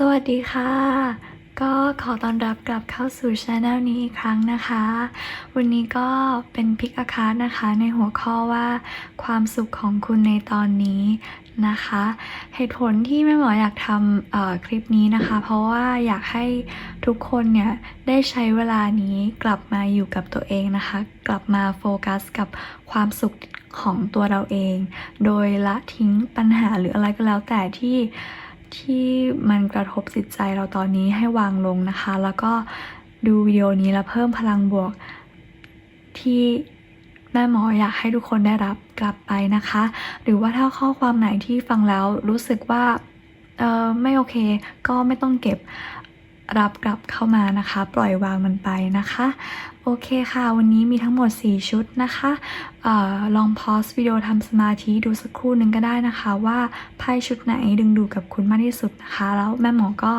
สวัสดีค่ะ ก็ขอต้อนรับกลับเข้าสู่ช anel นี้อีกครั้งนะคะ วันนี้ก็เป็นพิกอาคาร์นะคะในหัวข้อว่าความสุขของคุณในตอนนี้นะคะ เหตุผลที่แม่หมออยากทำเอ่อคลิปนี้นะคะ เพราะว่าอยากให้ทุกคนเนี่ยได้ใช้เวลานี้กลับมาอยู่กับตัวเองนะคะ กลับมาโฟกัสกับความสุขของตัวเราเอง โดยละทิ้งปัญหาหรืออะไรก็แล้วแต่ที่ ที่มันกระทบจิตใจเราตอนนี้ให้วางลงนะคะ แล้วก็ดูวิดีโอนี้แล้วเพิ่มพลังบวกที่แม่หมออยากให้ทุกคนได้รับกลับไปนะคะ หรือว่าถ้าข้อความไหนที่ฟังแล้วรู้สึกว่าเออไม่โอเค ก็ไม่ต้องเก็บรับกลับเข้ามานะคะ ปล่อยวางมันไปนะคะ โอเคค่ะ วันนี้มีทั้งหมด 4 ชุดนะคะออลองพอสวิดีโอทำสมาธิดูสักครู่หนึ่งก็ได้นะคะ ว่าไพ่ชุดไหนดึงดูดกับคุณมากที่สุดนะคะ แล้วแม่หมอก็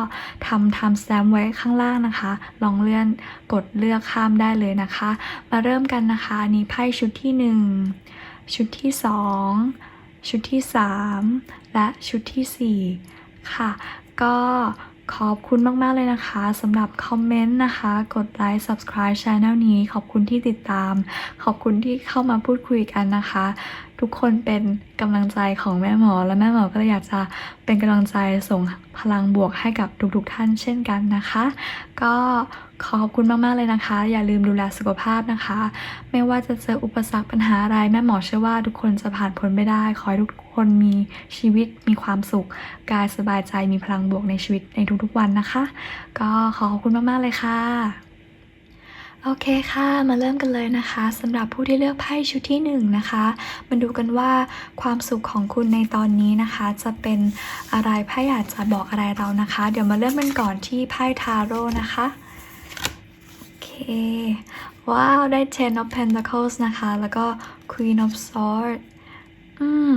ทำทำสแตมไว้ข้างล่างนะคะ ลองเลื่อนกดเลือกข้ามได้เลยนะคะ มาเริ่มกันนะคะนี้ไพ่ชุดที่ 1 ชุดที่ 2 ชุดที่ 3 และชุดทีสี่4 ค่ะ ก็ ขอบคุณมาก ๆ เลยนะคะสำหรับคอมเมนต์นะคะ กดไลค์ subscribe channel นี้ ขอบคุณที่ติดตาม ขอบคุณที่เข้ามาพูดคุยกันนะคะ ทุกคนเป็นกำลังใจของแม่หมอ และแม่หมอก็อยากจะเป็นกำลังใจส่งพลังบวกให้กับทุกๆท่านเช่นกันนะคะ ก็ขอขอบคุณมาก ๆ เลยนะคะ อย่าลืมดูแลสุขภาพนะคะ ไม่ว่าจะเจออุปสรรคปัญหาอะไรแม่หมอเชื่อว่าทุกคนจะผ่านพ้นไปได้ขอให้ทุกคนมีชีวิตมีความสุข กายสบายใจมีพลังบวกในชีวิตในทุกๆวันนะคะ ก็ขอขอบคุณมากๆเลยค่ะโอเคค่ะ มาเริ่มกันเลยนะคะสำหรับผู้ที่เลือกไพ่ชุดที่หนึ่งนะคะมาดูกันว่าความสุขของคุณในตอนนี้นะคะ จะเป็นอะไรไพ่อยากจะบอกอะไรเรานะคะ เดี๋ยวมาเริ่มกันก่อนที่ไพ่ทาโร่นะคะโอเคว้าว ได้ Ten of Pentacles นะคะ แล้วก็ Queen of Swords อืม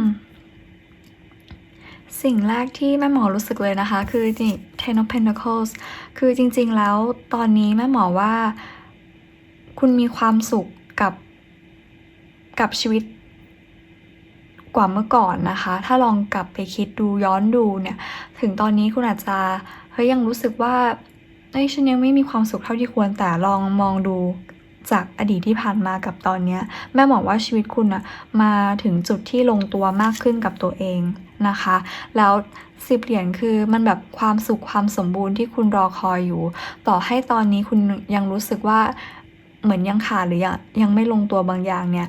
สิ่งแรกที่แม่หมอรู้สึกเลยนะคะ คือนี่ Ten of Pentacles คือจริง ๆ แล้วตอนนี้แม่หมอว่า คุณมีความสุขกับกับชีวิตกว่าเมื่อก่อนนะคะ ถ้าลองกลับไปคิดดูย้อนดูเนี่ย ถึงตอนนี้คุณอาจจะเฮ้ยยังรู้สึกว่าเอ้ยฉันยังไม่มีความสุขเท่าที่ควรแต่ลองมองดู จากอดีตที่ผ่านมากับตอนนี้แม่บอกว่าชีวิตคุณอะมาถึงจุดที่ลงตัวมากขึ้นกับตัวเองนะคะ แล้วสิบเหรียญคือมันแบบความสุขความสมบูรณ์ที่คุณรอคอยอยู่ ต่อให้ตอนนี้คุณยังรู้สึกว่าเหมือนยังขาดหรือยังยังไม่ลงตัวบางอย่างเนี่ย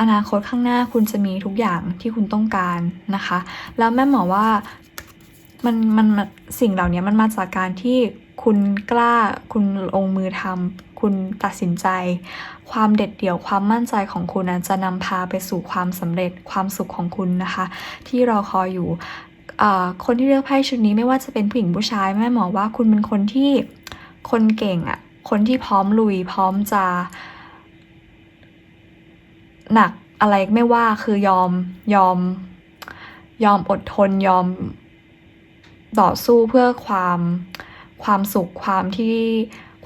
อนาคตข้างหน้าคุณจะมีทุกอย่างที่คุณต้องการนะคะ แล้วแม่หมอว่ามันมันมันสิ่งเหล่านี้มันมาจากการที่คุณกล้าคุณลงมือทำ คุณตัดสินใจ ความเด็ดเดี่ยวความมั่นใจของคุณนะจะนำพาไปสู่ความสำเร็จความสุขของคุณนะคะ ที่รอคอยอยู่คนที่เลือกไพ่ชุดนี้ไม่ว่าจะเป็นผู้หญิงผู้ชายแม่หมอว่าคุณเป็นคนที่คนเก่งอะคนที่พร้อมลุยพร้อมจะ หนักอะไรไม่ว่าคือยอมยอม ยอมอดทนยอมต่อสู้เพื่อความความสุขความที่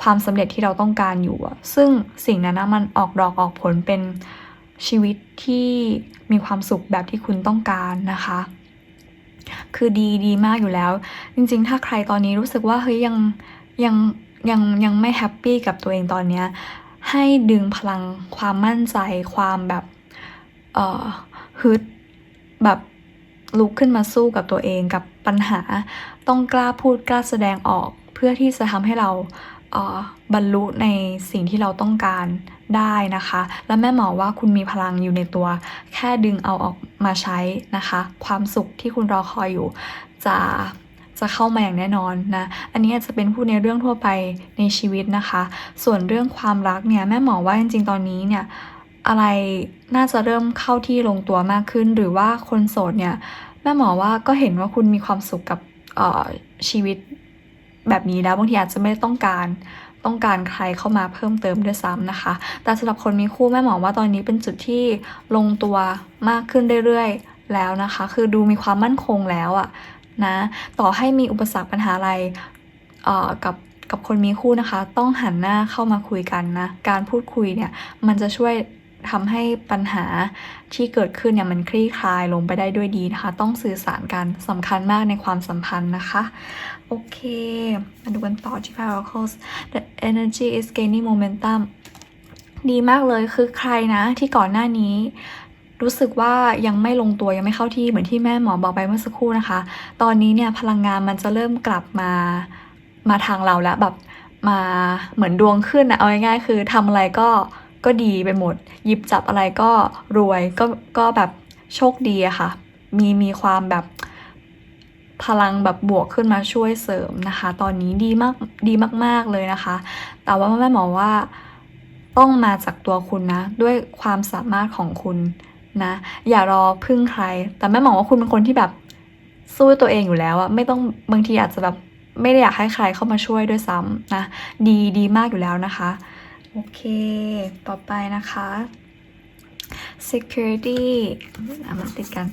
ความสำเร็จที่เราต้องการอยู่อะซึ่งสิ่งนั้นนะมันออกดอกออกผลเป็นชีวิตที่มีความสุขแบบที่คุณต้องการนะคะ คือดีดีมากอยู่แล้ว จริงๆ ถ้าใครตอนนี้รู้สึกว่าเฮ้ยยังยังยังยังไม่แฮปปี้กับตัวเองตอนเนี้ยให้ดึงพลังความมั่นใจ ความแบบเอ่อฮึดแบบลุกขึ้นมาสู้กับตัวเองกับปัญหา ต้องกล้าพูดกล้าแสดงออกเพื่อที่จะทำให้เรา บรรลุในสิ่งที่เราต้องการได้นะคะ และแม่หมอว่าคุณมีพลังอยู่ในตัว แค่ดึงเอาออกมาใช้นะคะ ความสุขที่คุณรอคอยอยู่ จะจะเข้ามาอย่างแน่นอนนะ อันนี้อาจจะเป็นพูดในเรื่องทั่วไปในชีวิตนะคะ ส่วนเรื่องความรักเนี่ยแม่หมอว่าจริงๆตอนนี้เนี่ยอะไรน่าจะเริ่มเข้าที่ลงตัวมากขึ้น หรือว่าคนโสดเนี่ยแม่หมอว่าก็เห็นว่าคุณมีความสุขกับชีวิต แบบนี้แล้วบางทีอาจจะไม่ต้องการต้องการใครเข้ามาเพิ่มเติมด้วยซ้ำนะคะ แต่สำหรับคนมีคู่แม่หมอว่าตอนนี้เป็นจุดที่ลงตัวมากขึ้นเรื่อยๆแล้วนะคะ คือดูมีความมั่นคงแล้วอะนะต่อให้มีอุปสรรคปัญหาอะไรเอ่อกับกับคนมีคู่นะคะ ต้องหันหน้าเข้ามาคุยกันนะ การพูดคุยเนี่ย มันจะช่วย ทำให้ปัญหาที่เกิดขึ้นเนี่ยมันคลี่คลายลงไปได้ด้วยดีนะคะ ต้องสื่อสารกันสำคัญมากในความสัมพันธ์นะคะ โอเคมาดูกันต่อที่ Miracles the energy is gaining momentum ดีมากเลยคือใครนะที่ก่อนหน้านี้รู้สึกว่ายังไม่ลงตัวยังไม่เข้าที่เหมือนที่แม่หมอบอกไปเมื่อสักครู่นะคะ ตอนนี้เนี่ยพลังงานมันจะเริ่มกลับมามาทางเราแล้วแบบมาเหมือนดวงขึ้นนะเอาง่ายๆคือทำอะไรก็ ก็ดีไปหมด หยิบจับอะไรก็รวยก็ก็แบบโชคดีอะค่ะ มีมีความแบบพลังแบบบวกขึ้นมาช่วยเสริมนะคะ ตอนนี้ดีมากดีมาก ๆเลยนะคะ แต่ว่าแม่หมอว่าต้องมาจากตัวคุณนะ ด้วยความสามารถของคุณนะ อย่ารอพึ่งใคร แต่แม่หมอว่าคุณเป็นคนที่แบบสู้ตัวเองอยู่แล้วอะไม่ต้องบางทีอาจจะแบบไม่ได้อยากให้ใครเข้ามาช่วยด้วยซ้ำนะ ดีดีมากอยู่แล้วนะคะ โอเค ต่อไปนะคะ security อะมันติดกัน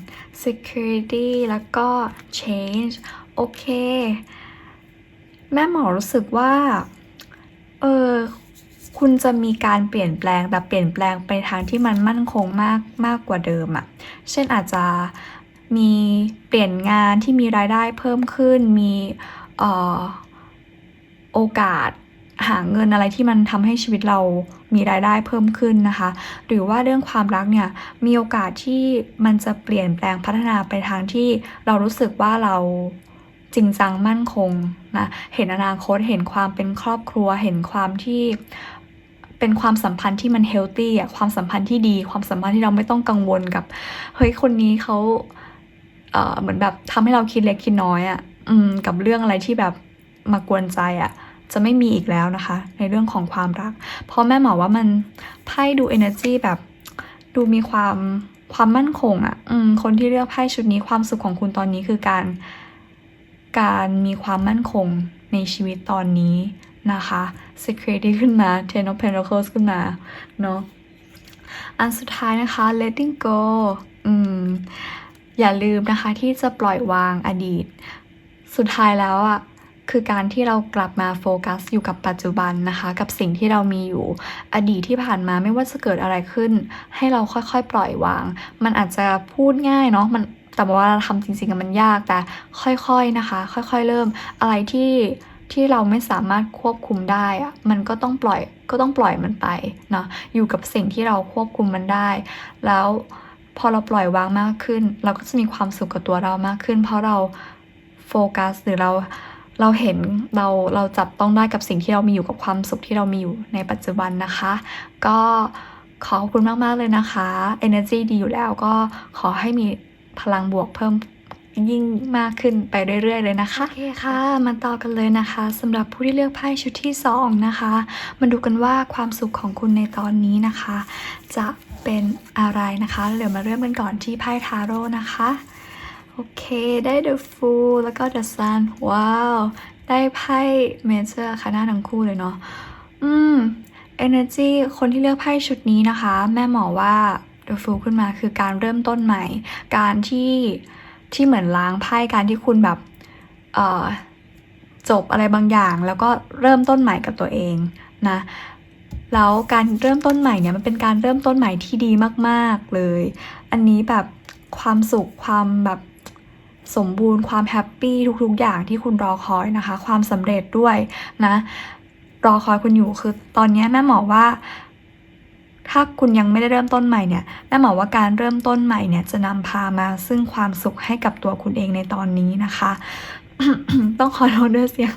security แล้วก็ change โอเค แม่หมอรู้สึกว่า เออ คุณจะมีการเปลี่ยนแปลง แต่เปลี่ยนแปลงไปทางที่มันมั่นคงมากมากกว่าเดิมอะ่ะ เช่นอาจจะมีเปลี่ยนงานที่มีรายได้เพิ่มขึ้น มีออโอกาส หาเงินอะไรที่มันทำให้ชีวิตเรามีรายได้เพิ่มขึ้นนะคะ หรือว่าเรื่องความรักเนี่ยมีโอกาสที่มันจะเปลี่ยนแปลงพัฒนาไปทางที่เรารู้สึกว่าเราจริงจังมั่นคงนะเห็นอนาคตเห็นความเป็นครอบครัวเห็นความที่เป็นความสัมพันธ์ที่มันเฮลตี้อะความสัมพันธ์ที่ดี ความสัมพันธ์ที่เราไม่ต้องกังวลกับเฮ้ยคนนี้เขาเอ่อเหมือนแบบทำให้เราคิดเล็กคิดน้อยอะอืมกับเรื่องอะไรที่แบบมากวนใจอะ จะไม่มีอีกแล้วนะคะ ในเรื่องของความรัก เพราะแม่หมอว่ามันไพ่ดู energy แบบดูมีความความมั่นคงอะ่ะอืมคนที่เลือกไพ่ชุดนี้ความสุขของคุณตอนนี้คือการ การมีความมั่นคงในชีวิตตอนนี้นะคะ security ขึ้นมา ten of pentacles ขึ้นมาเนาะอันสุดท้ายนะคะ letting go อืมอย่าลืมนะคะที่จะปล่อยวางอดีต สุดท้ายแล้วอะ่ะ คือการที่เรากลับมาโฟกัสอยู่กับปัจจุบันนะคะ กับสิ่งที่เรามีอยู่อดีตที่ผ่านมาไม่ว่าจะเกิดอะไรขึ้น ให้เราค่อยๆ ปล่อยวาง มันอาจจะพูดง่ายเนาะมันแต่ว่าเราทำจริงๆมันยากแต่ค่อยๆนะคะ ค่อยๆ เริ่มอะไรที่ที่เราไม่สามารถควบคุมได้อะมันก็ต้องปล่อยก็ต้องปล่อยมันไปเนาะอยู่กับสิ่งที่เราควบคุมมันได้ แล้วพอเราปล่อยวางมากขึ้น เราก็จะมีความสุขกับตัวเรามากขึ้น เพราะเราโฟกัสหรือเรา เราเห็นเราเราจับต้องได้กับสิ่งที่เรามีอยู่กับความสุขที่เรามีอยู่ในปัจจุบันนะคะ ก็ขอบคุณมาก ๆ เลยนะคะ energy ดีอยู่แล้วก็ขอให้มีพลังบวกเพิ่มยิ่งมากขึ้นไปเรื่อย ๆ เลยนะคะ โอเคค่ะ มาต่อกันเลยนะคะสำหรับผู้ที่เลือกไพ่ชุดที่ 2 นะคะ มาดูกันว่าความสุขของคุณในตอนนี้นะคะ จะเป็นอะไรนะคะ เดี๋ยวมาเริ่มกันก่อนที่ไพ่ทาโร่นะคะ โอเค ได้ The Fool แล้วก็ The Sun ว้าว ได้ไพ่เมเจอร์ค่ะหน้าทั้งคู่เลยเนาะ อืม Energy คนที่เลือกไพ่ชุดนี้นะคะ แม่หมอว่า The Fool ขึ้นมาคือการเริ่มต้นใหม่ การที่ที่เหมือนล้างไพ่การที่คุณแบบเอ่อจบอะไรบางอย่าง แล้วก็เริ่มต้นใหม่กับตัวเองนะแล้วการเริ่มต้นใหม่เนี่ยมันเป็นการเริ่มต้นใหม่ที่ดีมาก ๆเลย อันนี้แบบความสุขความแบบ สมบูรณ์ความแฮปปี้ทุกๆ อย่างที่คุณรอคอยนะคะ ความสำเร็จด้วยนะ รอคอยคุณอยู่คือตอนนี้แม่หมอว่าถ้าคุณยังไม่ได้เริ่มต้นใหม่เนี่ยแม่หมอว่าการเริ่มต้นใหม่เนี่ยจะนำพามาซึ่งความสุขให้กับตัวคุณเองในตอนนี้นะคะ ต้องขอโทษด้วยเสียง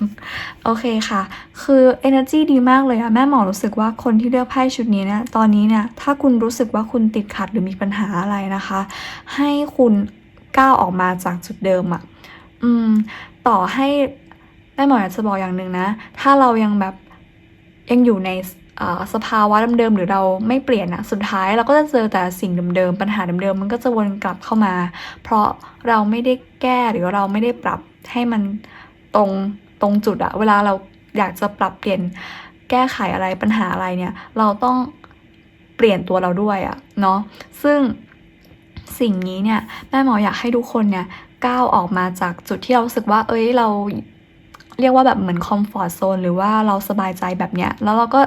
โอเคค่ะ คือ energy ดีมากเลยอะแม่หมอรู้สึกว่าคนที่เลือกไพ่ชุดนี้เนี่ยตอนนี้เนี่ยถ้าคุณรู้สึกว่าคุณติดขัดหรือมีปัญหาอะไรนะคะ ให้คุณ ก้าวออกมาจากจุดเดิมอะอืม ต่อให้แม่หมออยากจะบอกอย่างหนึ่งนะ ถ้าเรายังแบบยังอยู่ในอ่อสภาวะเดิมๆหรือเราไม่เปลี่ยนอะสุดท้ายเราก็จะเจอแต่สิ่งเดิมๆปัญหาเดิมๆมันก็จะวนกลับเข้ามา เพราะเราไม่ได้แก้หรือเราไม่ได้ปรับให้มันตรงตรงจุดอะเวลาเราอยากจะปรับเปลี่ยนแก้ไขอะไรปัญหาอะไรเนี่ย เราต้องเปลี่ยนตัวเราด้วยอะเนาะซึ่ง สิ่งนี้เนี่ยแม่หมออยากให้ทุกคนเนี่ยก้าวออกมาจากจุดที่เรารู้สึกว่า เอ้ยเราเรียกว่าแบบเหมือนคอมฟอร์ z โซนหรือว่าเราสบายใจแบบเนี้ยแล้วเราก็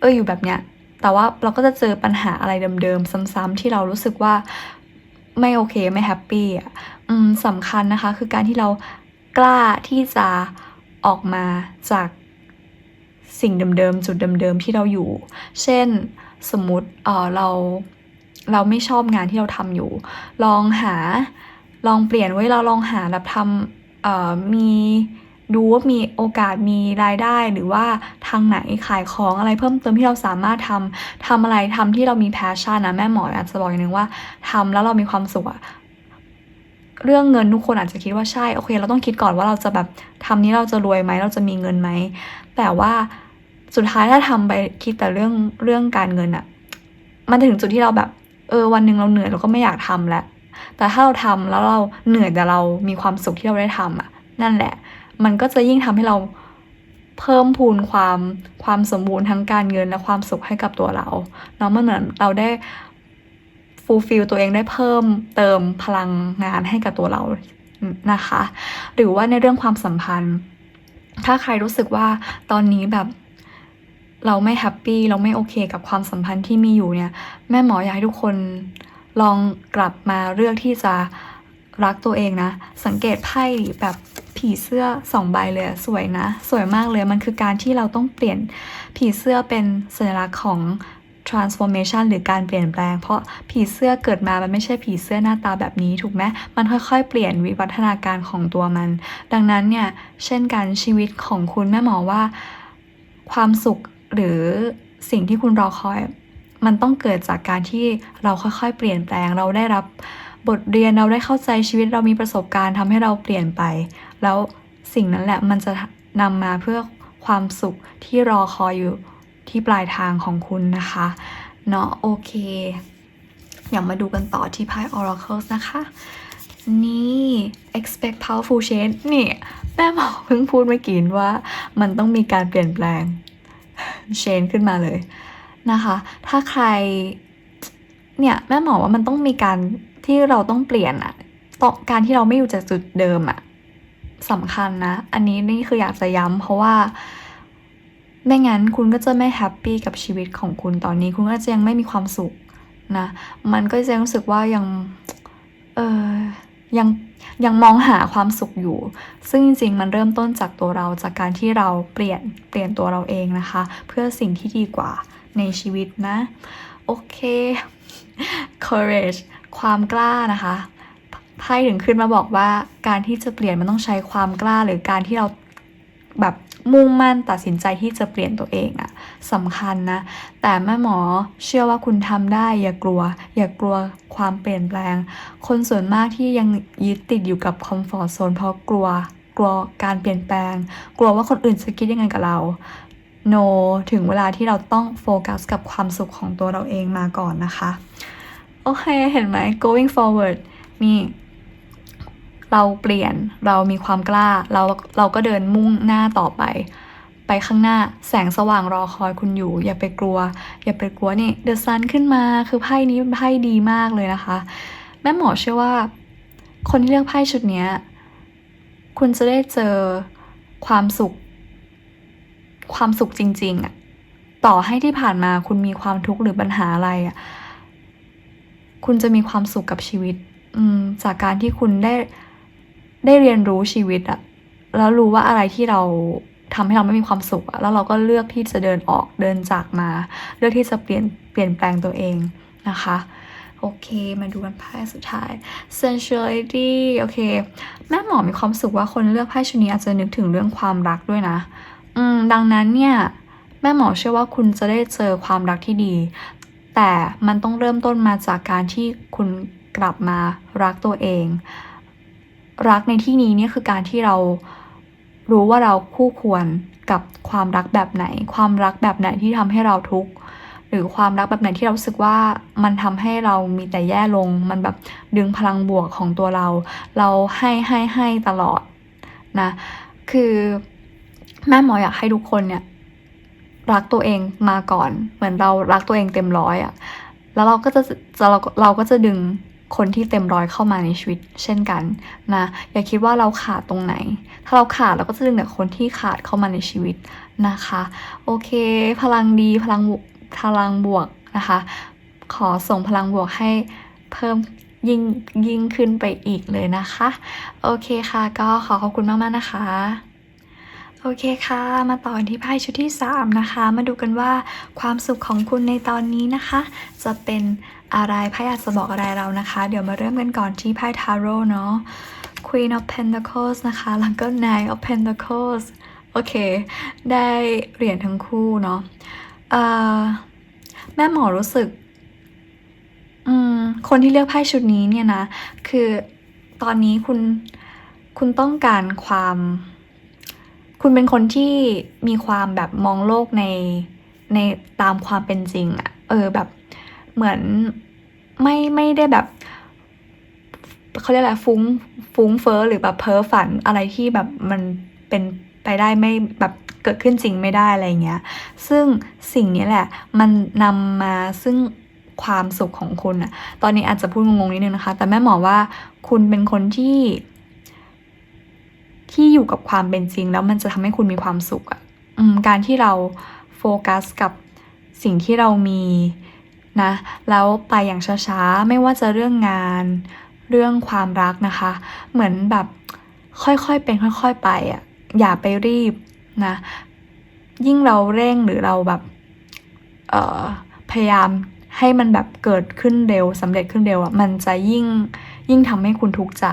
เอออยู่แบบเนี้ยแต่ว่าเราก็จะเจอปัญหาอะไรเดิมๆซ้ำๆที่เรารู้สึกว่าไม่โอเคไม่แฮปปี้อะอืมสำคัญนะคะ คือการที่เรากล้าที่จะออกมาจากสิ่งเดิมๆจุดเดิมๆที่เราอยู่ เช่นสมมุติเออเรา เราไม่ชอบงานที่เราทำอยู่ ลองหาลองเปลี่ยนไว้เราลองหาแบบทำเอ่อมีดูว่ามีโอกาสมีรายได้หรือว่าทางไหนขายของอะไรเพิ่มเติมที่เราสามารถทำทำอะไรทำที่เรามีแพชชั่นนะแม่หมออยากจะบอกอย่างหนึ่งว่าทำแล้วเรามีความสุขอะเรื่องเงินทุกคนอาจจะคิดว่าใช่โอเค เราต้องคิดก่อนว่าเราจะแบบทำนี้เราจะรวยไหมเราจะมีเงินไหมแต่ว่าสุดท้ายถ้าทำไปคิดแต่เรื่องเรื่องการเงินอะมันถึงจุดที่เราแบบ เออวันหนึ่งเราเหนื่อยเราก็ไม่อยากทำแล้วแต่ถ้าเราทำแล้วเราเหนื่อยแต่เรามีความสุขที่เราได้ทำอะ นั่นแหละ มันก็จะยิ่งทำให้เราเพิ่มพูนความความสมบูรณ์ทั้งการเงินและความสุขให้กับตัวเราเนาะมันเหมือนเราได้ฟูลฟิลตัวเองได้เพิ่มเติมพลังงานให้กับตัวเรานะคะ หรือว่าในเรื่องความสัมพันธ์ ถ้าใครรู้สึกว่าตอนนี้แบบ เราไม่แฮปปี้เราไม่โอเคกับความสัมพันธ์ที่มีอยู่เนี่ย แม่หมออยากให้ทุกคนลองกลับมาเลือกที่จะรักตัวเองนะ สังเกตไพ่แบบผีเสื้อสองใบเลยสวยนะ สวยมากเลยมันคือการที่เราต้องเปลี่ยนผีเสื้อเป็นสัญลักษณ์ของ transformation หรือการเปลี่ยนแปลง เพราะผีเสื้อเกิดมา มันไม่ใช่ผีเสื้อหน้าตาแบบนี้ถูกไหมมันค่อยๆ เปลี่ยนวิวัฒนาการของตัวมัน ดังนั้นเนี่ย เช่นกันชีวิตของคุณแม่หมอว่า ความสุข หรือสิ่งที่คุณรอคอย มันต้องเกิดจากการที่เราค่อยๆ เปลี่ยนแปลงเราได้รับบทเรียนเราได้เข้าใจชีวิตเรามีประสบการณ์ทำให้เราเปลี่ยนไป แล้วสิ่งนั้นแหละมันจะนำมาเพื่อความสุขที่รอคอยอยู่ที่ปลายทางของคุณนะคะเนาะโอเคอย่างมาดูกันต่อที่ไพ่ Oracles นะคะ นี่ expect powerful change นี่ แม่หมอเพิ่งพูดเมื่อกี้ว่ามันต้องมีการเปลี่ยนแปลง เชนขึ้นมาเลยนะคะ ถ้าใครเนี่ยแม่หมอว่ามันต้องมีการที่เราต้องเปลี่ยนอะต้องการที่เราไม่อยู่จากจุดเดิมอะสำคัญนะ อันนี้นี่คืออยากจะย้ำเพราะว่าไม่งั้นคุณก็จะไม่แฮปปี้กับชีวิตของคุณตอนนี้ คุณก็จะยังไม่มีความสุขนะ มันก็จะรู้สึกว่ายัง เออ ยังยังมองหาความสุขอยู่ ซึ่งจริงๆ มันเริ่มต้นจากตัวเราจากการที่เราเปลี่ยนเปลี่ยนตัวเราเองนะคะ เพื่อสิ่งที่ดีกว่าในชีวิตนะ โอเค courage ความกล้านะคะไพ่ถึงขึ้นมาบอกว่าการที่จะเปลี่ยนมันต้องใช้ความกล้าหรือการที่เราแบบ มุ่งมั่นตัดสินใจที่จะเปลี่ยนตัวเองอะสำคัญนะ แต่แม่หมอเชื่อว่าคุณทำได้ อย่ากลัว อย่ากลัวความเปลี่ยนแปลง คนส่วนมากที่ยังยึดติดอยู่กับคอมฟอร์ z โซนเพราะกลัว กลัวการเปลี่ยนแปลง กลัวว่าคนอื่นจะคิดยังไงกับเรา no ถึงเวลาที่เราต้องโฟกัสกับความสุขของตัวเราเองมาก่อนนะคะ โอเค เห็นไหม going forward นี่ เราเปลี่ยนเรามีความกล้าเราเราก็เดินมุ่งหน้าต่อไป ไปข้างหน้าแสงสว่างรอคอยคุณอยู่ อย่าไปกลัว อย่าไปกลัวนี่เดอะซันขึ้นมาคือไพ่นี้เป็นไพ่ดีมากเลยนะคะ แม่หมอเชื่อว่า คนที่เลือกไพ่ชุดนี้คุณจะได้เจอความสุข ความสุขจริงๆอะต่อให้ที่ผ่านมาคุณมีความทุกข์หรือปัญหาอะไรอะคุณจะมีความสุขกับชีวิตจากการที่คุณได้ ได้เรียนรู้ชีวิตอะแล้วรู้ว่าอะไรที่เราทำให้เราไม่มีความสุขอะแล้วเราก็เลือกที่จะเดินออกเดินจากมา เลือกที่จะเปลี่ยนเปลี่ยนแปลงตัวเองนะคะโอเค มาดูกันไพ่สุดท้าย sensuality โอเค แม่หมอมีความสุขว่าคนเลือกไพ่ชุดนี้อาจจะนึกถึงเรื่องความรักด้วยนะ อืม ดังนั้นเนี่ย แม่หมอเชื่อว่าคุณจะได้เจอความรักที่ดี แต่มันต้องเริ่มต้นมาจากการที่คุณกลับมารักตัวเอง รักในที่นี้เนี่ยคือการที่เรารู้ว่าเราคู่ควรกับความรักแบบไหน ความรักแบบไหนที่ทำให้เราทุกข์หรือความรักแบบไหนที่เราสึกว่ามันทำให้เรามีแต่แย่ลง มันแบบดึงพลังบวกของตัวเรา เราให้ให้ให้ตลอดนะคือแม่หมออยากให้ทุกคนเนี่ยรักตัวเองมาก่อน เหมือนเรารักตัวเองเต็มร้อยอะแล้วเราก็จะจะเราเราก็จะดึง คนที่เต็มร้อยเข้ามาในชีวิตเช่นกันนะอย่าคิดว่าเราขาดตรงไหน ถ้าเราขาดเราก็จะดึงแต่คนที่ขาดเข้ามาในชีวิตนะคะ โอเค พลังดีพลังพลังบวกนะคะ ขอส่งพลังบวกให้เพิ่มยิ่งยิ่งขึ้นไปอีกเลยนะคะ โอเคค่ะ ก็ขอขอบคุณมากๆนะคะโอเคค่ะ มาต่อนที่ไพ่ชุดที่ 3 นะคะ มาดูกันว่าความสุขของคุณในตอนนี้นะคะ จะเป็น อะไรไพ่อาจจะบอกอะไรเรานะคะ เดี๋ยวมาเริ่มกันก่อนที่ไพ่ทาโร่เนาะ Queen of Pentacles นะคะ แล้วก็ Nine of Pentacles โอเค ได้เหรียญทั้งคู่เนาะแม่หมอรู้สึก คนที่เลือกไพ่ชุดนี้เนี่ยนะ คือตอนนี้คุณ คุณต้องการความ คุณเป็นคนที่มีความแบบมองโลกใน ในตามความเป็นจริงอะเออแบบ เหมือนไม่ไม่ได้แบบเขาเรียกอะไรฟุ้งฟุ้งเฟ้อหรือแบบเพ้อฝันอะไรที่แบบมันเป็นไปได้ไม่แบบเกิดขึ้นจริงไม่ได้อะไรเงี้ย ซึ่งสิ่งนี้แหละมันนำมาซึ่งความสุขของคุณอะตอนนี้อาจจะพูดงงๆนิดนึงนะคะ แต่แม่หมอว่าคุณเป็นคนที่ ที่อยู่กับความเป็นจริง แล้วมันจะทำให้คุณมีความสุขอะอการที่เราโฟกัสกับสิ่งที่เรามี นะแล้วไปอย่างช้าๆ ไม่ว่าจะเรื่องงาน เรื่องความรักนะคะ เหมือนแบบค่อยๆเป็นค่อย ๆไปอะอย่าไปรีบนะ ยิ่งเราเร่งหรือเราแบบเอ่อพยายามให้มันแบบเกิดขึ้นเร็วสำเร็จขึ้นเร็วอะมันจะยิ่งยิ่งทำให้คุณทุกข์ใจ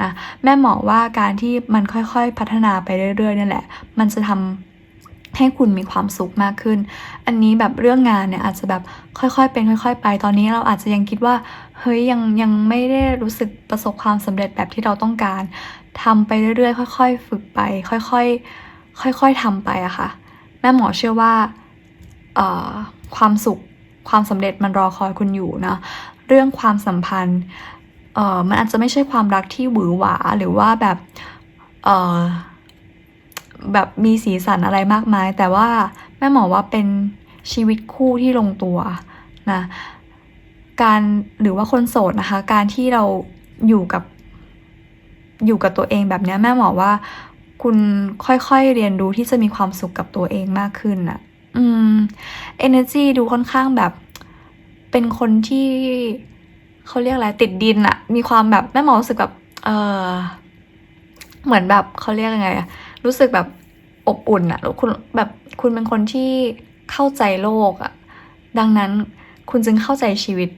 นะแม่หมอว่าการที่มันค่อยๆพัฒนาไปเรื่อยๆนี่แหละ มันจะทำ ให้คุณมีความสุขมากขึ้น อันนี้แบบเรื่องงานเนี่ยอาจจะแบบค่อยๆเป็นค่อย ๆ ไป ตอนนี้เราอาจจะยังคิดว่าเฮ้ยยังยังไม่ได้รู้สึกประสบความสำเร็จแบบที่เราต้องการทำไปเรื่อยๆ ค่อยๆ ฝึกไป ค่อยๆ ค่อยๆทำไปอะค่ะ แม่หมอเชื่อว่าเอ่อความสุขความสำเร็จมันรอคอยคุณอยู่นะเรื่องความสัมพันธ์เอ่อมันอาจจะไม่ใช่ความรักที่หวือหวาหรือว่าแบบเอ่อ แบบมีสีสันอะไรมากมาย แต่ว่าแม่หมอว่าเป็นชีวิตคู่ที่ลงตัวนะการหรือว่าคนโสดนะคะ การที่เราอยู่กับอยู่กับตัวเองแบบนี้แม่หมอว่า คุณค่อยๆเรียนรู้ที่จะมีความสุขกับตัวเองมากขึ้นอะอืม energy ดูค่อนข้างแบบ เป็นคนที่เขาเรียกอะไรติดดินอะมีความแบบแม่หมอรู้สึกแบบเออเหมือนแบบเขาเรียกยังไงอะ รู้สึกแบบอบอุ่นอะแล้วคุณแบบคุณเป็นคนที่เข้าใจโลกอะดังนั้นคุณจึงเข้าใจชีวิต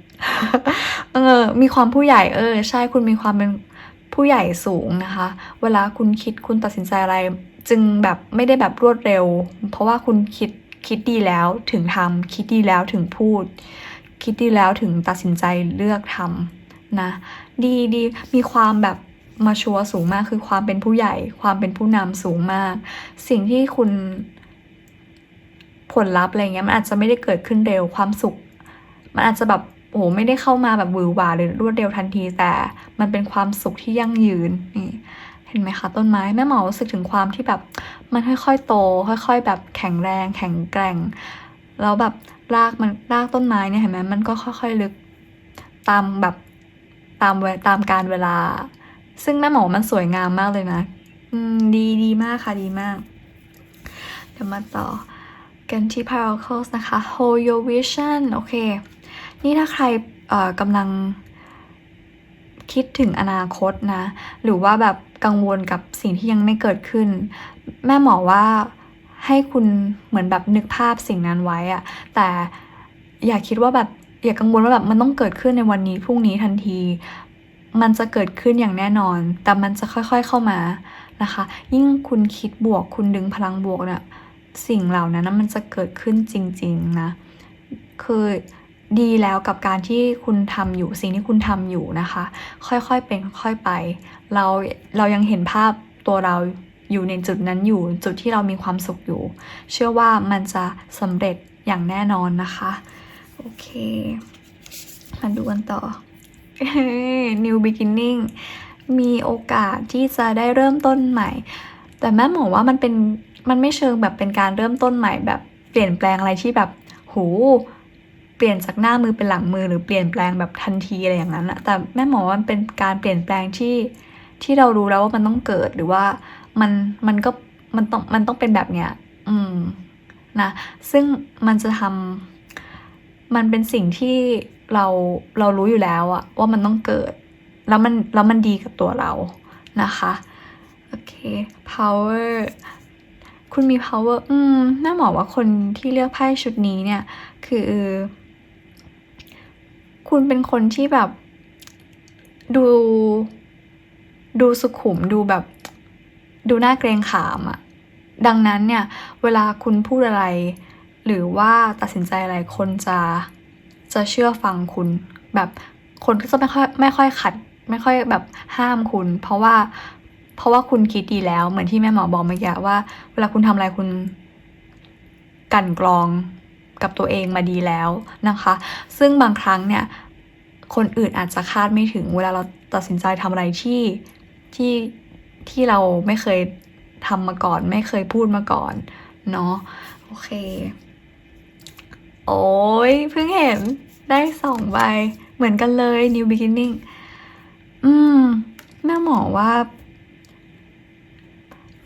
เออ มีความผู้ใหญ่ เออ ใช่ คุณมีความเป็นผู้ใหญ่สูงนะคะ เวลาคุณคิดคุณตัดสินใจอะไร จึงแบบไม่ได้แบบรวดเร็ว เพราะว่าคุณคิดคิดดีแล้วถึงทำคิดดีแล้วถึงพูด คิดดีแล้วถึงตัดสินใจเลือกทำนะ ดีดีมีความแบบ มาชัวร์สูงมากคือความเป็นผู้ใหญ่ ความเป็นผู้นำสูงมาก สิ่งที่คุณผลลัพธ์อะไรเงี้ยมันอาจจะไม่ได้เกิดขึ้นเร็วความสุข มันอาจจะแบบโอ้โหไม่ได้เข้ามาแบบวือหวาหรือรวดเร็วทันทีแต่ มันเป็นความสุขที่ยั่งยืนนี่เห็นไหมคะต้นไม้แม่หมอรู้สึกถึงความที่แบบ มันค่อยๆโต ค่อย ๆ แบบแข็งแรง แข็งแกร่งแล้วแบบรากมันรากต้นไม้เนี่ยเห็นไหมมันก็ค่อยๆลึก ตามแบบตามเวตามการเวลา ซึ่งแม่หมอมันสวยงามมากเลยนะ อืม ดีดีมากค่ะดีมาก เดี๋ยวมาต่อกันที่ Paracles นะคะ Hold your vision โอเค นี่ถ้าใครเอ่อกำลังคิดถึงอนาคตนะ หรือว่าแบบกังวลกับสิ่งที่ยังไม่เกิดขึ้น แม่หมอว่าให้คุณเหมือนแบบนึกภาพสิ่งนั้นไว้อะแต่อย่าคิดว่าแบบอย่ากังวลว่าแบบมันต้องเกิดขึ้นในวันนี้พรุ่งนี้ทันที มันจะเกิดขึ้นอย่างแน่นอน แต่มันจะค่อยๆเข้ามานะคะ ยิ่งคุณคิดบวก คุณดึงพลังบวกเนี่ย สิ่งเหล่านั้นนะมันจะเกิดขึ้นจริงๆนะ คือดีแล้วกับการที่คุณทำอยู่สิ่งที่คุณทำอยู่นะคะ ค่อยๆเป็นค่อยไป เราเรายังเห็นภาพตัวเราอยู่ในจุดนั้นอยู่จุดที่เรามีความสุขอยู่ เชื่อว่ามันจะสำเร็จอย่างแน่นอนนะคะ โอเค มาดูกันต่อ New beginning มีโอกาสที่จะได้เริ่มต้นใหม่ แต่แม่หมอว่ามันเป็นมันไม่เชิงแบบเป็นการเริ่มต้นใหม่ แบบเปลี่ยนแปลงอะไรที่แบบโหเปลี่ยนจากหน้ามือเป็นหลังมือหรือเปลี่ยนแปลงแบบทันทีอะไรอย่างนั้นอะแต่แม่หมอว่ามันเป็นการเปลี่ยนแปลงที่ที่เรารู้แล้วว่ามันต้องเกิดหรือว่ามันมันก็มันต้องมันต้องเป็นแบบเนี้ย อืมนะ ซึ่งมันจะท มันเป็นสิ่งที่เราเรารู้อยู่แล้วอะว่ามันต้องเกิด แล้วมันแล้วมันดีกับตัวเรานะคะ โอเค power คุณมี power อืมแม่หมอว่าคนที่เลือกไพ่ชุดนี้เนี่ย คือ คุณเป็นคนที่แบบ ดู ดูสุขุมดูแบบ ดูน่าเกรงขามอะดังนั้นเนี่ย เวลาคุณพูดอะไร หรือว่าตัดสินใจอะไรคนจะจะเชื่อฟังคุณ แบบคนก็จะไม่ค่อยไม่ค่อยขัด ไม่ค่อยแบบห้ามคุณ เพราะว่าเพราะว่าคุณคิดดีแล้วเหมือนที่แม่หมอบอกเมื่อกี้ว่า เวลาคุณทำอะไรคุณกันกรองกับตัวเองมาดีแล้วนะคะ ซึ่งบางครั้งเนี่ย คนอื่นอาจจะคาดไม่ถึง เวลาเราตัดสินใจทำอะไรที่ที่ที่เราไม่เคยทำมาก่อน ไม่เคยพูดมาก่อน เนาะโอเค โอ้ยเพิ่งเห็นได้สองใบ เหมือนกันเลย new beginning อืม แม่หมอว่า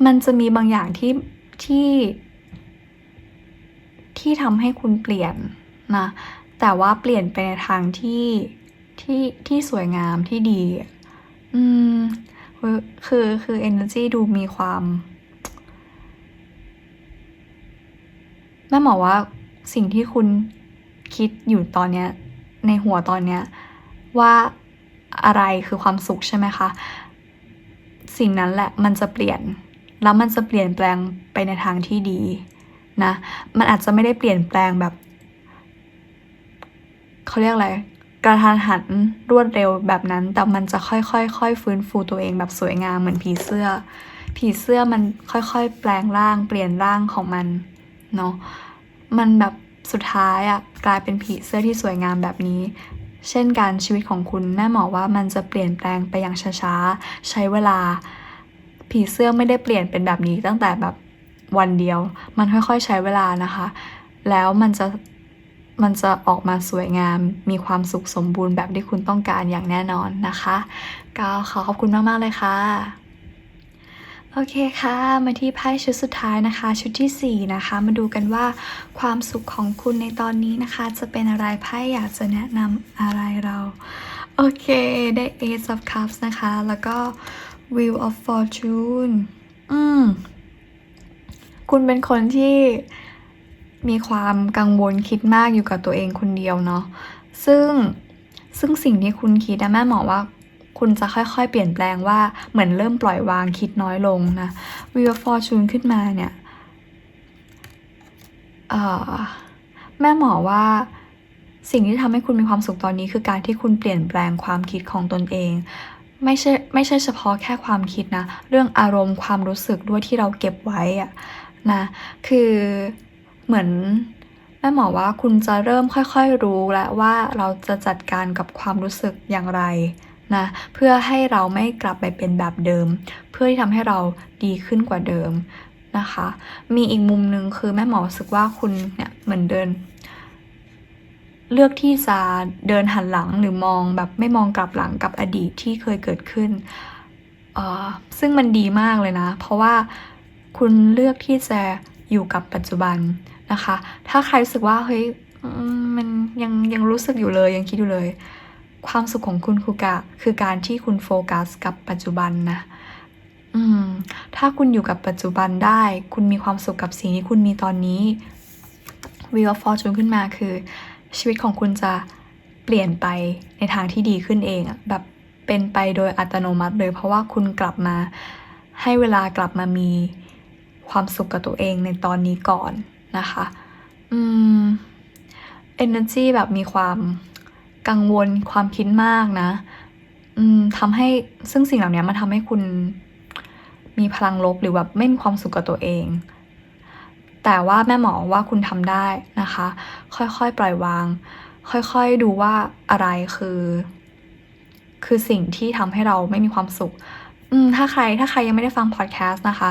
มันจะมีบางอย่างที่ที่ ที่ทำให้คุณเปลี่ยนนะ แต่ว่าเปลี่ยนไปในทางที่ที่ที่สวยงามที่ดี อืม คือคือ energy ดูมีความแม่หมอว่า สิ่งที่คุณคิดอยู่ตอนเนี้ยในหัวตอนเนี้ยว่าอะไรคือความสุขใช่ไหมคะ สิ่งนั้นแหละมันจะเปลี่ยน แล้วมันจะเปลี่ยนแปลงไปในทางที่ดีนะ มันอาจจะไม่ได้เปลี่ยนแปลงแบบเขาเรียกอะไรกระทันหันรวดเร็วแบบนั้น แต่มันจะค่อยๆค่อยฟื้นฟูตัวเองแบบสวยงามเหมือนผีเสื้อ ผีเสื้อมันค่อยๆ แปลงร่าง เปลี่ยนร่างของมันเนาะ มันแบบสุดท้ายอะกลายเป็นผีเสื้อที่สวยงามแบบนี้ เช่นการชีวิตของคุณแม่หมอว่ามันจะเปลี่ยนแปลงไปอย่างช้าๆ ใช้เวลา ผีเสื้อไม่ได้เปลี่ยนเป็นแบบนี้ตั้งแต่แบบวันเดียว มันค่อยๆใช้เวลานะคะ แล้วมันจะมันจะออกมาสวยงาม มีความสุขสมบูรณ์แบบที่คุณต้องการอย่างแน่นอนนะคะ ก็ขอขอบคุณมากๆเลยค่ะ โอเคค่ะ มาที่ไพ่ชุดสุดท้ายนะคะ ชุดที่ 4 นะคะ มาดูกันว่าความสุขของคุณในตอนนี้นะคะ จะเป็นอะไรไพ่อยากจะแนะนำอะไรเรา โอเค ได้ Ace of Cups นะคะ แล้วก็ Wheel of Fortune อืม คุณเป็นคนที่มีความกังวลคิดมากอยู่กับตัวเองคนเดียวเนาะซึ่งซึ่งสิ่งที่คุณคิดนะแม่หมอว่า คุณจะค่อยๆ เปลี่ยนแปลงว่าเหมือนเริ่มปล่อยวางคิดน้อยลงนะ Wheel of Fortune ขึ้นมาเนี่ยแม่หมอว่าสิ่งที่ทำให้คุณมีความสุขตอนนี้คือการที่คุณเปลี่ยนแปลงความคิดของตนเองไม่ใช่ไม่ใช่เฉพาะแค่ความคิดนะ เรื่องอารมณ์ความรู้สึกด้วยที่เราเก็บไว้อะนะคือเหมือนแม่หมอว่าคุณจะเริ่มค่อยๆรู้แล้วว่าเราจะจัดการกับความรู้สึกอย่างไร นะเพื่อให้เราไม่กลับไปเป็นแบบเดิม เพื่อที่ทำให้เราดีขึ้นกว่าเดิมนะคะ มีอีกมุมหนึ่งคือแม่หมอรู้สึกว่าคุณเนี่ยเหมือนเดิน เลือกที่จะเดินหันหลังหรือมองแบบไม่มองกลับหลังกับอดีตที่เคยเกิดขึ้น ซึ่งมันดีมากเลยนะ เพราะว่าคุณเลือกที่จะอยู่กับปัจจุบันนะคะ ถ้าใครรู้สึกว่าเฮ้ยมันยังยังรู้สึกอยู่เลยยังคิดอยู่เลย ความสุขของคุณคือกะคือการที่คุณโฟกัสกับปัจจุบันนะอืมถ้าคุณอยู่กับปัจจุบันได้ คุณมีความสุขกับสิ่งที่คุณมีตอนนี้ Wheel of Fortune ขึ้นมาคือ ชีวิตของคุณจะเปลี่ยนไปในทางที่ดีขึ้นเองอะแบบเป็นไปโดยอัตโนมัติเลย เพราะว่าคุณกลับมาให้เวลากลับมามีความสุขกับตัวเองในตอนนี้ก่อนนะคะ อืม energy แบบมีความ กังวลความคิดมากนะ อืมทำให้ซึ่งสิ่งเหล่านี้มันทำให้คุณมีพลังลบหรือแบบไม่มีความสุขกับตัวเอง แต่ว่าแม่หมอว่าคุณทำได้นะคะ ค่อยๆปล่อยวาง ค่อยๆดูว่าอะไรคือ คือสิ่งที่ทำให้เราไม่มีความสุข อืมถ้าใครถ้าใครยังไม่ได้ฟังพอดแคสต์นะคะ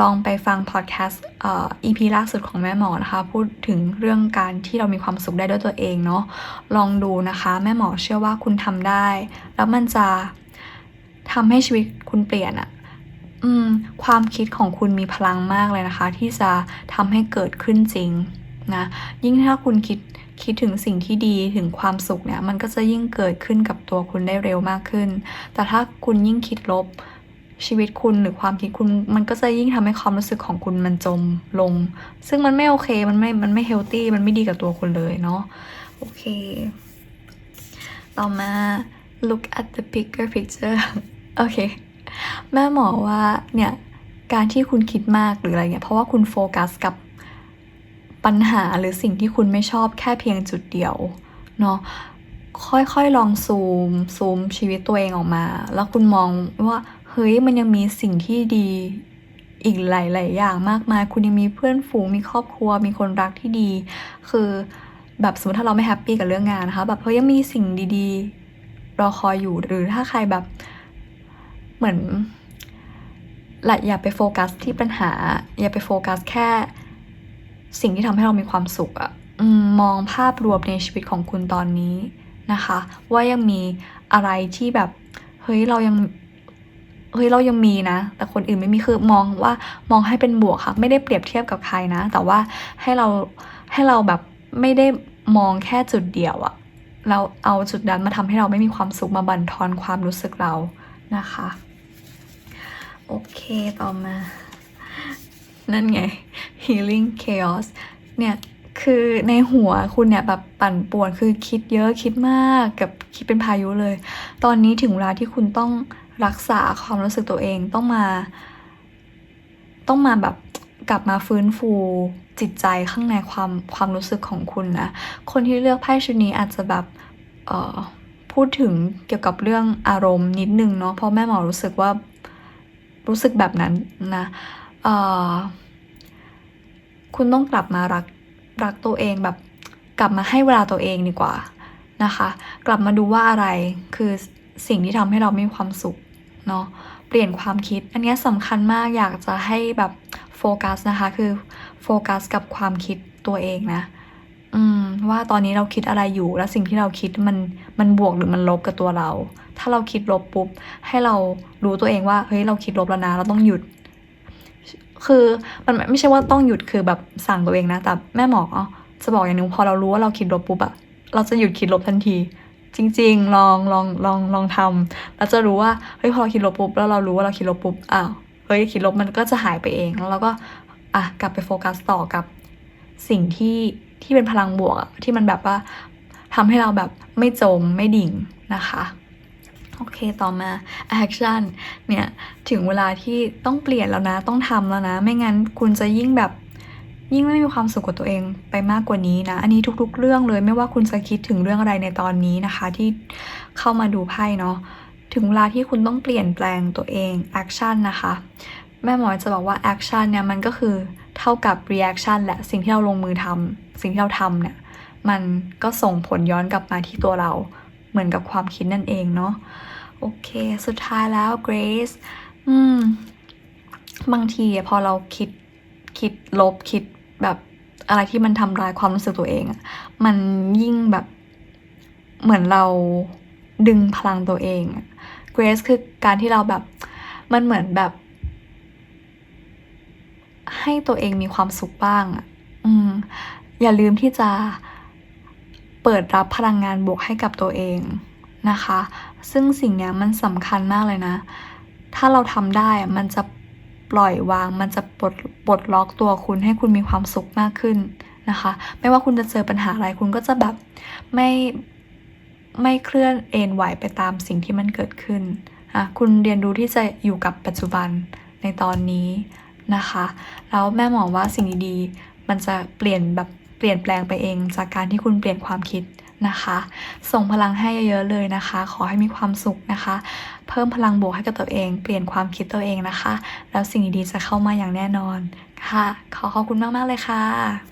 ลองไปฟังพอดแคสต์อ่อ EP ล่าสุดของแม่หมอนะคะ พูดถึงเรื่องการที่เรามีความสุขได้ด้วยตัวเองเนาะลองดูนะคะ แม่หมอเชื่อว่าคุณทำได้ แล้วมันจะทำให้ชีวิตคุณเปลี่ยนอะอืม ความคิดของคุณมีพลังมากเลยนะคะ ที่จะทำให้เกิดขึ้นจริงนะยิ่งถ้าคุณคิดคิดถึงสิ่งที่ดีถึงความสุขเนี่ย มันก็จะยิ่งเกิดขึ้นกับตัวคุณได้เร็วมากขึ้น แต่ถ้าคุณยิ่งคิดลบ ชีวิตคุณหรือความคิดคุณมันก็จะยิ่งทำให้ความรู้สึกของคุณมันจมลง ซึ่งมันไม่โอเคมันไม่มันไม่เฮลตี้มันไม่ดีกับตัวคุณเลยเนาะโอเค ต่อมา look at the bigger picture โอเค แม่หมอว่าเนี่ยการที่คุณคิดมากหรืออะไรเงี้ยเพราะว่าคุณโฟกัสกับปัญหาหรือสิ่งที่คุณไม่ชอบแค่เพียงจุดเดียวเนาะค่อยๆลองซูมซูมชีวิตตัวเองออกมา แล้วคุณมองว่า ฮ้ยมันยังมีสิ่งที่ดีอีกหลาย ๆ อย่างมากมาย คุณยังมีเพื่อนฝูง มีครอบครัว มีคนรักที่ดี คือแบบสมมติถ้าเราไม่แฮปปี้กับเรื่องงานนะคะ แบบเฮ้ยยังมีสิ่งดีๆรอคอยอยู่ หรือถ้าใครแบบเหมือนละอย่าไปโฟกัสที่ปัญหา อย่าไปโฟกัสแค่ สิ่งที่ทำให้เรามีความสุขอะมองภาพรวมในชีวิตของคุณตอนนี้นะคะ ว่ายังมีอะไรที่แบบ เฮ้ยเรายัง เฮ้ยเรายังมีนะ แต่คนอื่นไม่มีคือมองว่ามองให้เป็นบวกค่ะ ไม่ได้เปรียบเทียบกับใครนะ แต่ว่าให้เราให้เราแบบไม่ได้มองแค่จุดเดียวอะเราเอาจุดนั้นมาทำให้เราไม่มีความสุขมาบั่นทอนความรู้สึกเรานะคะ โอเคต่อมา นั่นไง healing chaos เนี่ยคือในหัวคุณเนี่ยแบบปั่นป่วนคือคิดเยอะคิดมากกับคิดเป็นพายุเลย ตอนนี้ถึงเวลาที่คุณต้อง รักษาความรู้สึกตัวเองต้องมา ต้องมาแบบกลับมาฟื้นฟูจิตใจข้างในความความรู้สึกของคุณนะ คนที่เลือกไพ่ชุดนี้อาจจะแบบเอ่อพูดถึงเกี่ยวกับเรื่องอารมณ์นิดนึงเนาะเพราะแม่หมอรู้สึกว่ารู้สึกแบบนั้นนะเอ่อคุณต้องกลับมารักรักตัวเองแบบกลับมาให้เวลาตัวเองดีกว่านะคะ กลับมาดูว่าอะไรคือสิ่งที่ทำให้เราไม่มีความสุข เนาะเปลี่ยนความคิด อันนี้สำคัญมากอยากจะให้แบบโฟกัสนะคะ คือโฟกัสกับความคิดตัวเองนะอืมว่าตอนนี้เราคิดอะไรอยู่และสิ่งที่เราคิดมันมันบวกหรือมันลบกับตัวเรา ถ้าเราคิดลบปุ๊บ ให้เรารู้ตัวเองว่าเฮ้ยเราคิดลบแล้วนะ เราต้องหยุด คือมันไม่ใช่ว่าต้องหยุดคือแบบสั่งตัวเองนะ แต่แม่หมอจะบอกอย่างนึงพอเรารู้ว่าเราคิดลบปุ๊บอะเราจะหยุดคิดลบทันที จริง ๆ ลองลองลองลองทำแล้วจะรู้ว่าเฮ้ยพอเราคิดลบปุ๊บแล้วเรารู้ว่าเราคิดลบปุ๊บอ้าวเฮ้ยคิดลบมันก็จะหายไปเองแล้วเราก็อะกลับไปโฟกัสต่อกับสิ่งที่ที่เป็นพลังบวกที่มันแบบว่าทำให้เราแบบไม่จมไม่ดิ่งนะคะโอเค ต่อมา action เนี่ย ถึงเวลาที่ต้องเปลี่ยนแล้วนะ ต้องทำแล้วนะ ไม่งั้นคุณจะยิ่งแบบ ยิ่งไม่มีความสุขกับตัวเองไปมากกว่านี้นะ อันนี้ทุกๆ เรื่องเลยไม่ว่าคุณจะคิดถึงเรื่องอะไรในตอนนี้นะคะ ที่เข้ามาดูไพ่เนาะถึงเวลาที่คุณต้องเปลี่ยนแปลงตัวเอง action นนะคะ แม่หมอจะบอกว่า action เนี่ยมันก็คือเท่ากับ reaction แหละสิ่งที่เราลงมือทำสิ่งที่เราทำเนี่ยมันก็ส่งผลย้อนกลับมาที่ตัวเราเหมือนกับความคิดนั่นเองเนาะโอเค สุดท้ายแล้ว Grace อืมบางทีพอเราคิดคิดลบคิด แบบอะไรที่มันทำร้ายความรู้สึกตัวเองอะมันยิ่งแบบเหมือนเราดึงพลังตัวเองอะ Grace คือการที่เราแบบมันเหมือนแบบ ให้ตัวเองมีความสุขบ้างอะอืมอย่าลืมที่จะเปิดรับพลังงานบวกให้กับตัวเองนะคะ ซึ่งสิ่งนี้มันสำคัญมากเลยนะ ถ้าเราทำได้มันจะ ปล่อยวาง มันจะปลดปลดล็อกตัวคุณให้คุณมีความสุขมากขึ้นนะคะ ไม่ว่าคุณจะเจอปัญหาอะไรคุณก็จะแบบไม่ไม่เคลื่อนเอ็นไหวไปตามสิ่งที่มันเกิดขึ้นอะคุณเรียนรู้ที่จะอยู่กับปัจจุบันในตอนนี้นะคะ แล้วแม่หมอว่าสิ่งดีๆ มันจะเปลี่ยนแบบเปลี่ยนแปลงไปเองจากการที่คุณเปลี่ยนความคิด นะคะ ส่งพลังให้เยอะๆเลยนะคะ ขอให้มีความสุขนะคะ เพิ่มพลังบวกให้กับตัวเอง เปลี่ยนความคิดตัวเองนะคะ แล้วสิ่งดีๆจะเข้ามาอย่างแน่นอนค่ะ ขอขอบคุณมากๆเลยค่ะ